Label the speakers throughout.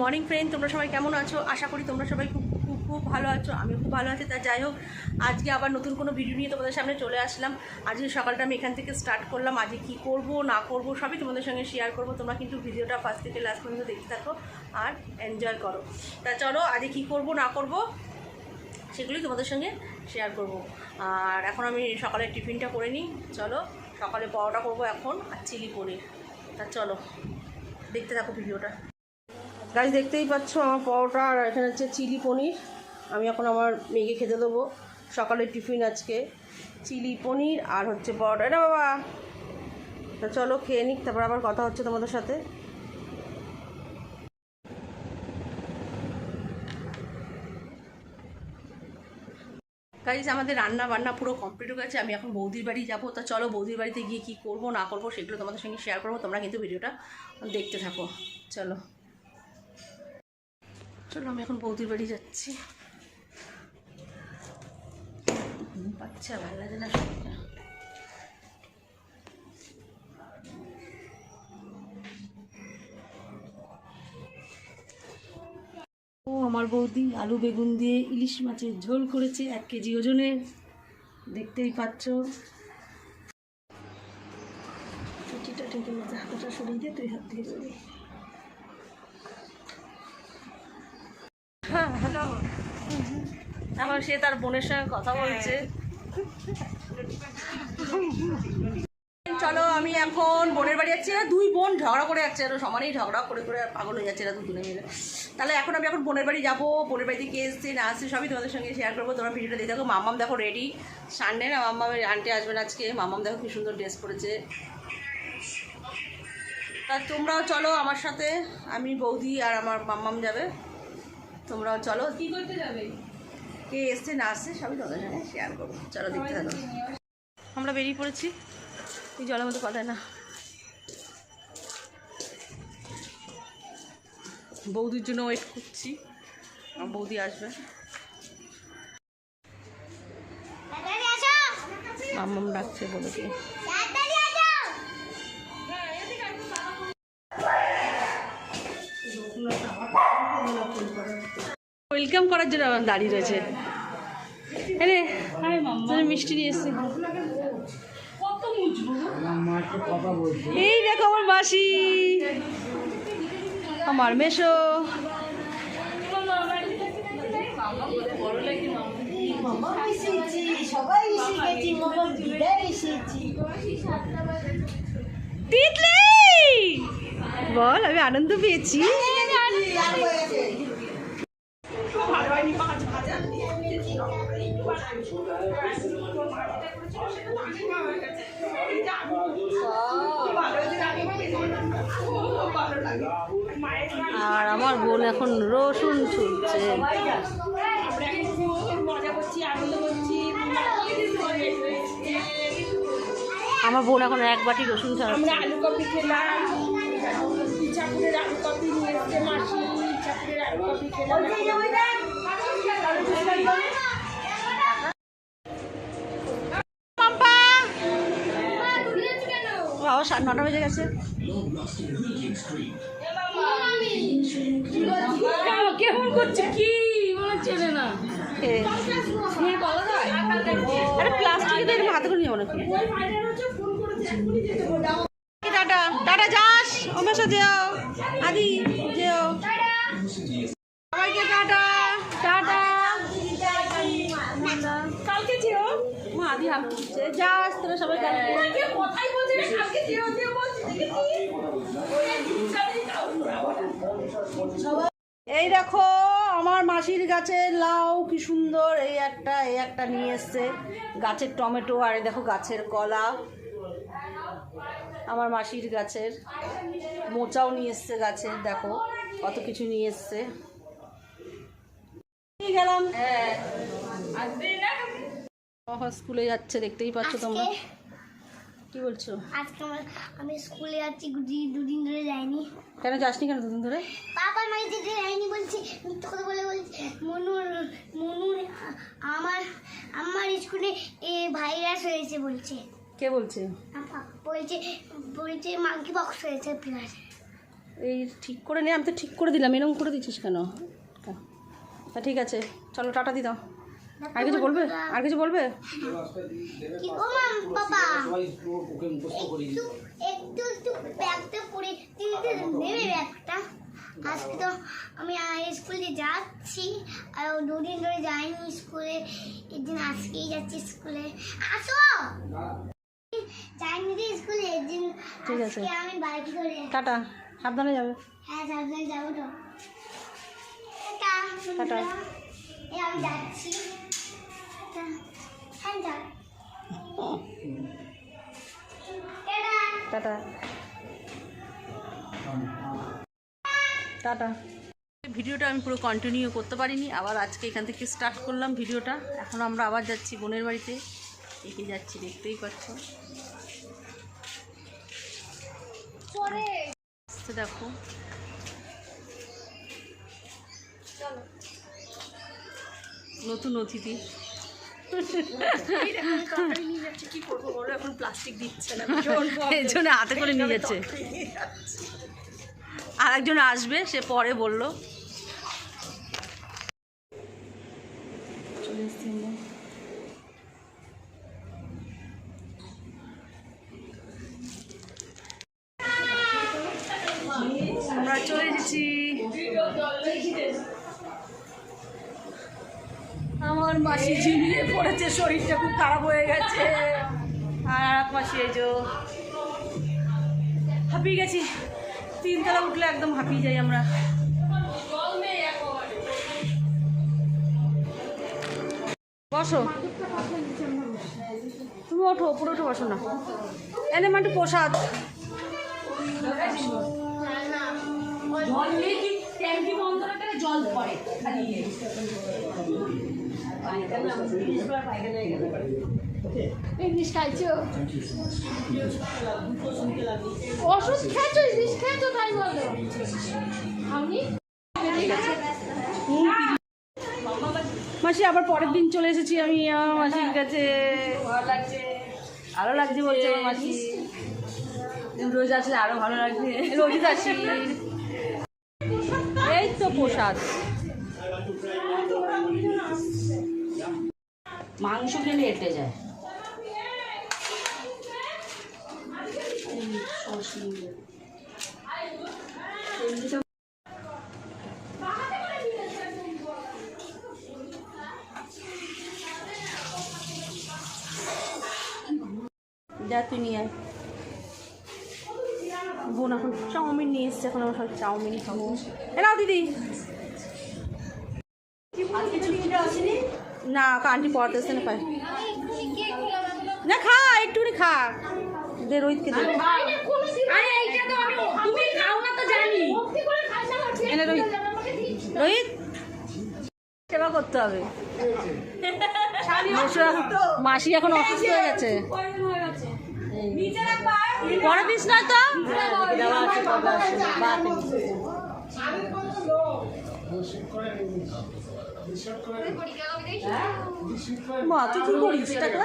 Speaker 1: Morning friend তোমরা সবাই কেমন আছো? আশা করি তোমরা সবাই খুব খুব খুব ভালো আছো। আমিও খুব ভালো আছি। তা যাই হোক, আজকে আবার নতুন কোনো ভিডিও নিয়ে তোমাদের সামনে চলে আসলাম। আজকে সকালটা আমি এখান থেকে স্টার্ট করলাম। আজকে কী করব, না করব, সবই তোমাদের সঙ্গে শেয়ার করব। তোমরা কিন্তু ভিডিওটা ফার্স্ট থেকে লাস্ট পর্যন্ত দেখতে থাকো আর এনজয় করো। তা চলো, আজকে কি করব, না করব, সেগুলোই তোমাদের সঙ্গে শেয়ার করব। আর এখন আমি সকালে টিফিনটা করে নিই। চলো, সকালে পরোটা করব এখন আর চিলি পনির। তা চলো, দেখতে থাকো ভিডিওটা গাছ দেখতেই পাচ্ছ আমার পরোটা আর এখানে হচ্ছে চিলি পনির। আমি এখন আমার মেয়েকে খেতে দেবো। সকালের টিফিন আজকে। চিলি পনির আর হচ্ছে পরোটা। এটা বাবা! তা চলো খেয়ে নিক, তারপর আবার কথা হচ্ছে তোমাদের সাথে। গাইজ আমাদের রান্না বান্না পুরো কমপ্লিট হয়ে গেছে। আমি এখন বৌদির বাড়ি যাব। তা চলো বৌদির বাড়িতে গিয়ে কী করব, না করব, সেগুলো তোমাদের সঙ্গে শেয়ার করব। তোমরা কিন্তু ভিডিওটা দেখতে থাকো। চলো। চলো, আমি এখন বৌদির বাড়ি যাচ্ছি। পাচ্ছে ভালো লাগে না। ও, আমার বৌদি আলু, বেগুন দিয়ে ইলিশ মাছের ঝোল করেছে, এক কেজি ওজনের দেখতেই পাচ্ছ। চুটিটা ঠেকে মাথা হাতটা সরিয়ে দিয়ে তুই হাত থেকে যাবি হ্যাঁ হ্যালো এখন সে তার বোনের সঙ্গে কথা বলছে। চলো, আমি এখন বোনের বাড়ি যাচ্ছি। এরা দুই বোন ঝগড়া করে যাচ্ছে, এরা সমানেই ঝগড়া করে করে পাগল হয়ে যাচ্ছে এরা দুজনে মিলে। তাহলে এখন আমি এখন বোনের বাড়ি যাব। বোনের বাড়িতে কে এসছে, না আসছে সবই তোমাদের সঙ্গে শেয়ার করব। তোমরা ভিডিওটা দিয়ে দেখো মামাম দেখো রেডি সানডে না মামামের আন্টি আসবেন আজকে। মামাম দেখো কি সুন্দর ড্রেস করেছে তা তোমরাও চলো আমার সাথে। আমি বৌদি আর আমার মাম্মাম যাবে। তোমরাও চলো।
Speaker 2: কি করতে যাবে?
Speaker 1: কে এসছে না আসছে সবই তোমাদের সঙ্গে শেয়ার করব। চলো দেখতে থাকো। আমরা বেরিয়ে পড়েছি। এই জলের মধ্যে কথা না। বৌদির জন্য ওয়েট করছি। আমার বৌদি আসবে। মাম্মাম ডাকছে বলে
Speaker 3: তাড়াতাড়ি
Speaker 1: ওয়েলকাম করার জন্য আমার দাঁড়িয়ে রয়েছে আরে মিষ্টি নিয়ে এসছি এই দেখো আমার মাসি আমার মেশো
Speaker 3: মামা এসেছি সবাই এসে গেছি মামা দিদা এসেছি
Speaker 1: তিতলি বল আমি আনন্দ পেয়েছি আর আমার বোন এখন রসুন ছুলছে। আমার বোন এখন এক বাটি রসুন ছাড়াচ্ছে
Speaker 2: আলু কপি খেলাম। ইচ্ছাপুরের আলু কপি নিয়ে মাসি। ইচ্ছাপুরের আলু কপি খেলাম।
Speaker 1: বাবা সাড়ে নটা বেজে গেছে।
Speaker 2: কেমন করছে? কি? মনে চেনে না।
Speaker 1: আরে প্লাস্টিকে তো হাতে করে নিয়ে টাটা টাটা যাস অমেশা যেও আদি যেও। সবাইকে টাটা টাটা।
Speaker 2: কালকে যেও?
Speaker 1: মা আদি যাস তোরা সবাই কালকে। এই দেখো আমার মাসির গাছের লাউ কি সুন্দর। এই একটা এই একটা নিয়ে এসছে। গাছের টমেটো আর এই দেখো গাছের কলা। আমার মাসির গাছের মোচাও নিয়ে এসছে গাছের দেখো কত কিছু নিয়ে এসছে। গেলাম। স্কুলে যাচ্ছে দেখতেই পাচ্ছ তোমরা। কি বলছো?
Speaker 3: আজকে আমার আমি স্কুলে যাচ্ছি দুদিন ধরে যাইনি।
Speaker 1: কেন যাসনি কেন দুদিন ধরে?
Speaker 3: পাপা মাই দিদি যাইনি বলছি মিথ্যা কথা বলে বলছি। মনুর মনুর আমার আমার স্কুলে এ ভাইরাস হয়েছে বলছে।
Speaker 1: কে বলছে?
Speaker 3: বলছে বলছে মাঙ্কি বক্স হয়েছে প্লাস
Speaker 1: এই ঠিক করে নে আমি তো ঠিক করে দিলাম এরকম করে দিচ্ছিস কেন? তা ঠিক আছে চলো টাটা দি দাও। আর কিছু বলবে? আর কিছু বলবে?
Speaker 3: একটু একটু ব্যাগটা পরে দিতে নেবে ব্যাগটা। আজকে তো আমি স্কুলে যাচ্ছি আর দুদিন ধরে যাইনি স্কুলে। একদিন আজকেই যাচ্ছি স্কুলে। আসো! যাইনি তো স্কুলে একদিন
Speaker 1: ঠিক আছে।
Speaker 3: আমি বাইক ধরে
Speaker 1: টাটা। সাবধানে যাবে।
Speaker 3: হ্যাঁ সাবধানে যাব তো। টাটা। এই আমি যাচ্ছি। টাটা। টাটা।
Speaker 1: ভিডিওটা আমি পুরো কন্টিনিউ করতে পারিনি, আবার আজকে এখান থেকে স্টার্ট করলাম ভিডিওটা। এখন আমরা আবার যাচ্ছি বোনের বাড়িতে। এগিয়ে যাচ্ছি, দেখতেই পাচ্ছ। দেখো। নতুন অতিথি। এই জন্য হাতে করে নিয়ে যাচ্ছে। আর একজন আসবে সে পরে বলল। চলে এসছি আমরা। আমরা চলে এসেছি আমার মাসি ঝিমিয়ে পড়েছে, শরীরটা খুব খারাপ হয়ে গেছে। আর এক মাসি এই যে হাঁপিয়ে গেছি। তিনতলা উঠলে একদম হাঁপিয়ে যাই আমরা। বসো। তুমি ওঠো উপরে উঠে বসো না। এনে মাটি প্রসাদ।
Speaker 2: ইংলিশ খাইছো ওষুধ খেয়েছো ইংলিশ খেয়েছো তাই বলো আমি
Speaker 1: মাসি আবার পরের দিন চলে এসেছি আমি আমার মাসির কাছে। ভালো লাগছে বলছে আমার মাসি। রোজ আসলে আরও ভালো লাগছে রোজ আসি। এই তো প্রসাদ।
Speaker 4: মাংস খেলে এটে যায়।
Speaker 1: যা, তুই নিয়ে বোন, এখন চাউমিন নিয়ে এসছে, এখন আমরা সব চাউমিন খাব। নাও, দিদি। না আন্টি পড়াতে এসছে না পাই না খা একটুখানি খা। দে রোহিতকে দে।
Speaker 2: আরে এইটা তো আমি তুমি খাও না তো জানি।
Speaker 1: এনে রোহিত। রোহিত সেবা করতে হবে। মাসি এখন অসুস্থ হয়ে গেছে। পরে দিস না তো? মা তুই কি করিস টাকা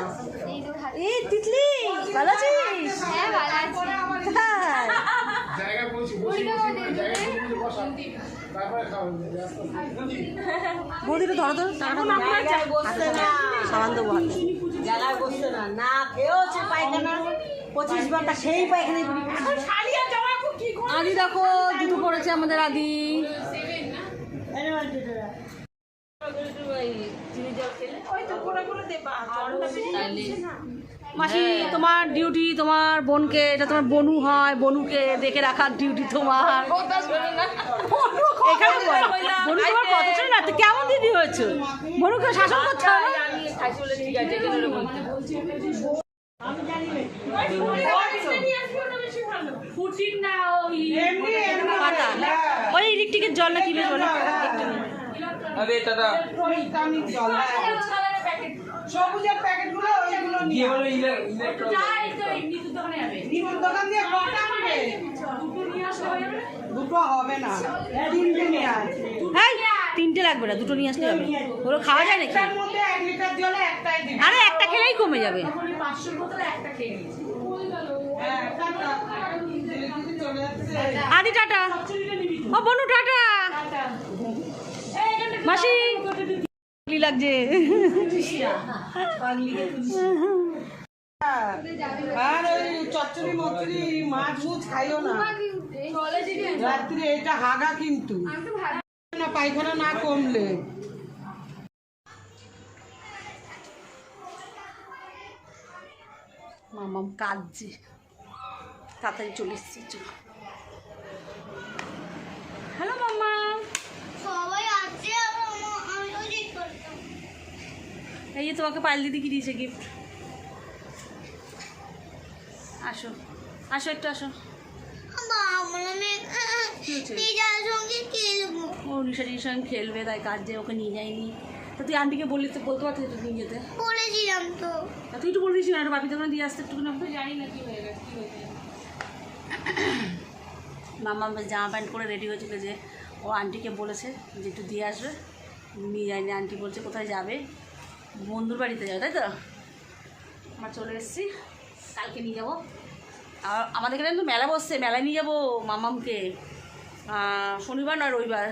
Speaker 1: এই তিতলি ভালো আছিস?
Speaker 3: হ্যাঁ ভালো আছি।
Speaker 1: হ্যাঁ। বৌদিটা ধরো তো টাকাটা দেবো হাতে
Speaker 4: জ্বালায় বসছে না না খেয়েওছে পায়খানা। পঁচিশ ঘণ্টা সেই পায়খানা
Speaker 1: আদি দেখো দুটো পড়েছে আমাদের আদি। মাসি তোমার ডিউটি তোমার বোনকে এটা তোমার বনু হয় বনুকে দেখে রাখার ডিউটি তোমার। এখানে বনু তোমার কথা শোনে না? কেমন দিদি হয়েছে? বনুকে শাসন করতে হবে? ওই ইলেকট্রিকের জল না কি বেশ বলে?
Speaker 5: আরে দাদা।
Speaker 6: সবুজের প্যাকেটগুলো ওইগুলো
Speaker 5: কি
Speaker 6: নিয়ে
Speaker 5: হলো ইলে- ইলেকট্রন
Speaker 6: নিমুর দোকান দিয়ে কটা আনবে? দুটো। হবে না। তিনটে নিয়ে আসবে
Speaker 1: তিনটে লাগবে না দুটো নিয়ে আসলে হবে। ওগুলো খাওয়া যায় নাকি?
Speaker 6: একটার মধ্যে এক লিটার জলে একটাই দিবে।
Speaker 1: আরে একটা খেলেই কমে যাবে।
Speaker 6: হ্যাঁ
Speaker 1: আদি টাটা। ও বনু টাটা। মাসি। লাগছে।
Speaker 6: আর ওই চচ্চড়ি মচড়ি মাছ মুছ খাইও না। রাত্রে এটা হাগা কিন্তু। না পায়খানা না কমলে।
Speaker 1: মামাম কাঁদছে। তাড়াতাড়ি চলে এসছি চলো। হ্যালো মামা
Speaker 3: সবাই আছে আর আমা- আমিও যে করতাম
Speaker 1: এই যে তোমাকে পায়েল দিদি কি দিয়েছে গিফট আসো। আসো একটু আসো।
Speaker 3: খেলব।
Speaker 1: ও নিশারির সঙ্গে খেলবে তাই কাজ ওকে নিয়ে যায়নি। তো তুই আন্টিকে বললি তো বলতে পারতি তো নিয়ে যেতে?
Speaker 3: বলেছিলাম তো।
Speaker 1: তুই একটু না একটু ওখানে দিয়ে আসতে একটু না জানি না কি হয়ে গেছে কি হয়েছে। মামা জামা প্যান্ট করে রেডি হয়েছিল যে ও আন্টিকে বলেছে যে একটু দিয়ে আসবে। নিয়ে যায়নি আন্টি বলছে কোথায় যাবে? বন্ধুর বাড়িতে যাবে তাই তো? আমরা চলে এসেছি কালকে নিয়ে যাব। আর আমাদের এখানে তো মেলা বসছে মেলায় নিয়ে যাব মামামকে। শনিবার নয় রবিবার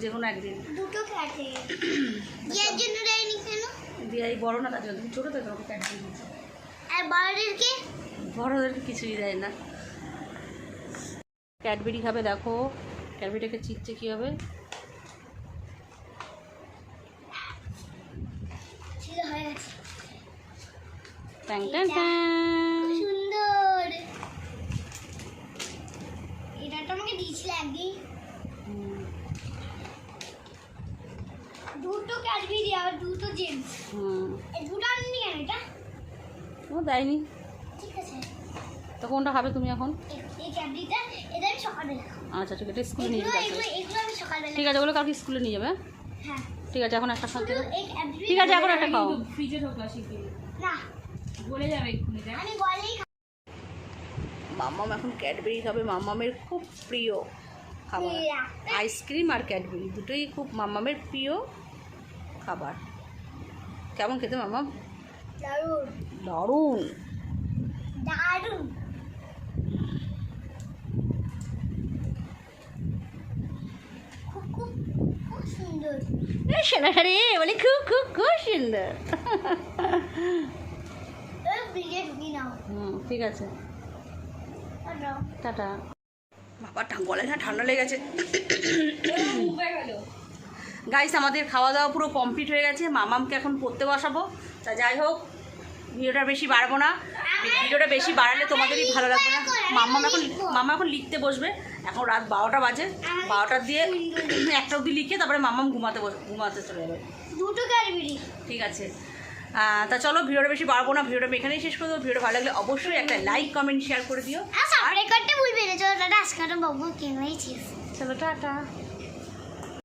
Speaker 1: যে কোনো একদিন।
Speaker 3: দুটো
Speaker 1: দিয়ে এই বড় না তার জন্য। তুমি ছোটো তো তোমাকে প্যান্ট
Speaker 3: আর
Speaker 1: বড়োদেরকে? কিছুই দেয় না। ক্যাডবেরি খাবে দেখো। ক্যাডবেরিটাকে চিচ্ছে কী হবে
Speaker 3: ছিল হয়ে গেছে সুন্দর। এটা তো আমাকে দিয়েছিল একদিন। দুটো ক্যাডবেরি আর দুটো জেমস।
Speaker 1: হুম।
Speaker 3: এই দুটো আননি কেন এটা।
Speaker 1: ও দেয়নি।
Speaker 3: ঠিক আছে।
Speaker 1: তো কোনটা খাবে তুমি এখন?
Speaker 3: এই- এই ক্যাডবেরিটা এটা আমি সকালবেলা
Speaker 1: আচ্ছা ঠিক আছে স্কুলে নিয়ে যাবে
Speaker 3: এগুলো আমি
Speaker 1: ঠিক আছে ওগুলো কালকে স্কুলে নিয়ে যাবে। হ্যাঁ?
Speaker 3: হ্যাঁ
Speaker 1: ঠিক আছে এখন একটা
Speaker 3: ক্যাডবেরি
Speaker 1: ঠিক আছে এখন একটা খাও।
Speaker 2: ফ্রিজে ঢোকলা শিখি।
Speaker 3: না
Speaker 2: বলে যাবে এক্ষুনি
Speaker 3: আমি গলেই
Speaker 1: মাম্মাম এখন ক্যাডবেরি খাবে মাম্মামের খুব প্রিয় খাবার। আইসক্রিম আর ক্যাডবেরি দুটোই খুব মাম্মামের প্রিয় খাবার। কেমন খেতে মাম্মাম?
Speaker 3: দারুণ।
Speaker 1: দারুণ।
Speaker 3: সুন্দর।
Speaker 1: শোনা রে বলে খুব খুব খুব সুন্দর। হুম ঠিক আছে। টাটা। বাবা গলায় না ঠান্ডা লেগে গেছে। গাইস আমাদের খাওয়া দাওয়া পুরো কমপ্লিট হয়ে গেছে। মামামকে এখন পড়তে বসাবো। তা যাই হোক ভিডিওটা বেশি বাড়বো না। ভিডিওটা বেশি বাড়ালে তোমাদেরই ভালো লাগবে না। মাম্মাম এখন মামা এখন লিখতে বসবে। এখন রাত বারোটা বাজে। বারোটার দিয়ে একটা অবধি লিখে তারপরে মামাম ঘুমাতে ঘুমাতে চলে যাবে।
Speaker 3: দুটো
Speaker 1: ঠিক আছে। তা চলো ভিডিওটা বেশি বাড়বো না ভিডিওটা আমি এখানেই শেষ করে দেবো ভিডিও ভালো লাগলে অবশ্যই একটা লাইক কমেন্ট শেয়ার করে দিও।
Speaker 3: আর সাবস্ক্রাইব করতে ভুলবে না। চলো আজকে বাবু
Speaker 1: চলো টাটা।